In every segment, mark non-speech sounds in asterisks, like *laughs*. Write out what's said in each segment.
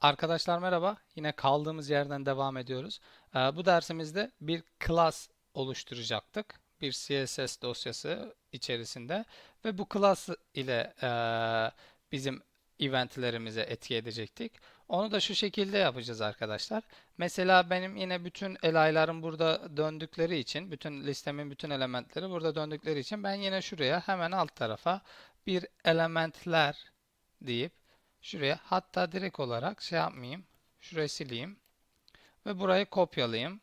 Arkadaşlar merhaba. Yine kaldığımız yerden devam ediyoruz. Ee, bu dersimizde bir class oluşturacaktık. Bir CSS dosyası içerisinde ve bu class ile e, bizim eventlerimize etki edecektik. Onu da şu şekilde yapacağız arkadaşlar. Mesela benim yine bütün elaylarım burada döndükleri için, bütün listemin bütün elementleri burada döndükleri için ben yine şuraya hemen alt tarafa bir elementler deyip Şuraya hatta direkt olarak şey yapmayayım. Şurayı sileyim. Ve burayı kopyalayayım.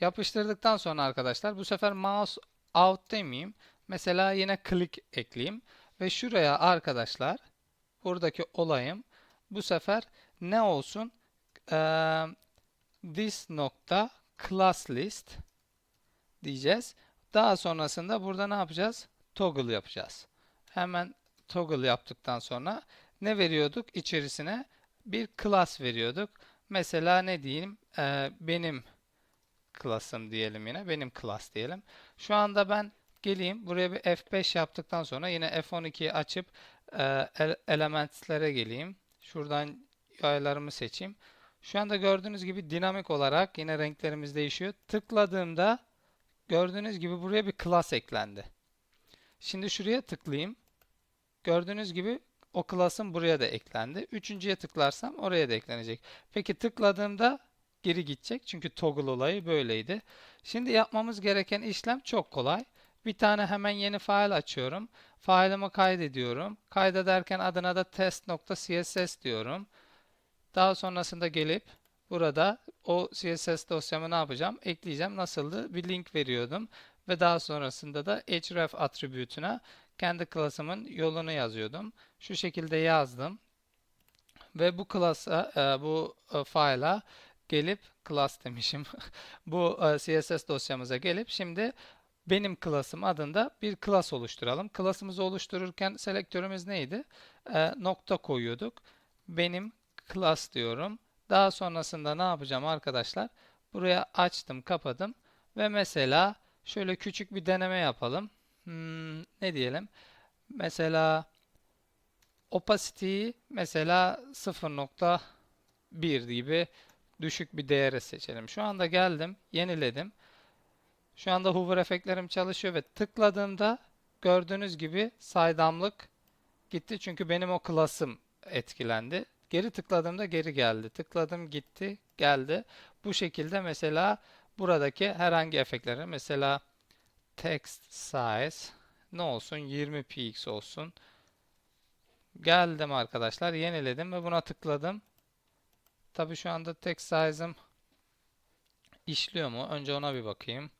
Yapıştırdıktan sonra arkadaşlar bu sefer mouse out demeyeyim. Mesela yine click ekleyeyim. Ve şuraya arkadaşlar buradaki olayım bu sefer ne olsun? Ee, this nokta class list diyeceğiz. Daha sonrasında burada ne yapacağız? Toggle yapacağız. Hemen toggle yaptıktan sonra ne veriyorduk? İçerisine bir class veriyorduk. Mesela ne diyeyim? Ee, benim class'ım diyelim yine. Benim class diyelim. Şu anda ben geleyim. Buraya bir F5 yaptıktan sonra yine F12'yi açıp e, elementlere geleyim. Şuradan yaylarımı seçeyim. Şu anda gördüğünüz gibi dinamik olarak yine renklerimiz değişiyor. Tıkladığımda gördüğünüz gibi buraya bir class eklendi. Şimdi şuraya tıklayayım. Gördüğünüz gibi o class'ın buraya da eklendi. Üçüncüye tıklarsam oraya da eklenecek. Peki tıkladığımda geri gidecek. Çünkü toggle olayı böyleydi. Şimdi yapmamız gereken işlem çok kolay. Bir tane hemen yeni file açıyorum. File'ımı kaydediyorum. Kaydederken adına da test.css diyorum. Daha sonrasında gelip burada o CSS dosyamı ne yapacağım? Ekleyeceğim. Nasıldı? Bir link veriyordum. Ve daha sonrasında da href attribütüne kendi klasımın yolunu yazıyordum. Şu şekilde yazdım. Ve bu klasa, e, bu e, file'a gelip class demişim. *laughs* bu e, CSS dosyamıza gelip şimdi benim klasım adında bir class oluşturalım. Klasımızı oluştururken selektörümüz neydi? nokta koyuyorduk. Benim class diyorum. Daha sonrasında ne yapacağım arkadaşlar? Buraya açtım, kapadım ve mesela şöyle küçük bir deneme yapalım hmm, ne diyelim? Mesela opacity'yi mesela 0.1 gibi düşük bir değere seçelim. Şu anda geldim, yeniledim. Şu anda hover efektlerim çalışıyor ve tıkladığımda gördüğünüz gibi saydamlık gitti. Çünkü benim o klasım etkilendi. Geri tıkladığımda geri geldi. Tıkladım gitti, geldi. Bu şekilde mesela buradaki herhangi efektleri mesela text size ne olsun 20 px olsun. Geldim arkadaşlar yeniledim ve buna tıkladım. Tabi şu anda text size'ım işliyor mu? Önce ona bir bakayım.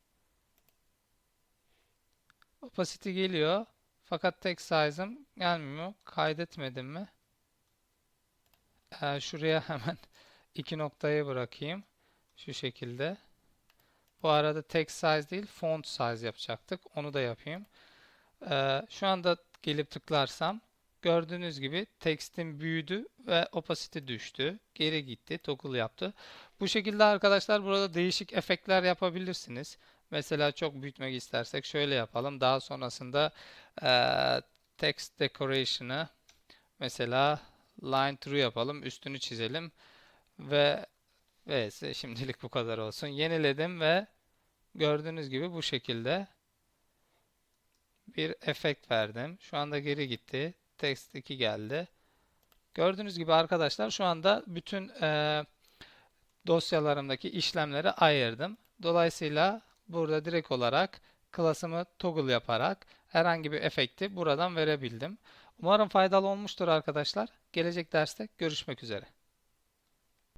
Opacity geliyor. Fakat text size'ım gelmiyor. Kaydetmedim mi? Ee, şuraya *laughs* hemen iki noktayı bırakayım. Şu şekilde. Bu arada text size değil font size yapacaktık. Onu da yapayım. Ee, şu anda gelip tıklarsam gördüğünüz gibi tekstin büyüdü ve opacity düştü. Geri gitti. Toggle yaptı. Bu şekilde arkadaşlar burada değişik efektler yapabilirsiniz. Mesela çok büyütmek istersek şöyle yapalım. Daha sonrasında e, text decoration'ı mesela line through yapalım. Üstünü çizelim ve ve şimdilik bu kadar olsun. Yeniledim ve gördüğünüz gibi bu şekilde bir efekt verdim. Şu anda geri gitti. Text 2 geldi. Gördüğünüz gibi arkadaşlar şu anda bütün e, dosyalarımdaki işlemleri ayırdım. Dolayısıyla burada direkt olarak klasımı toggle yaparak herhangi bir efekti buradan verebildim. Umarım faydalı olmuştur arkadaşlar. Gelecek derste görüşmek üzere.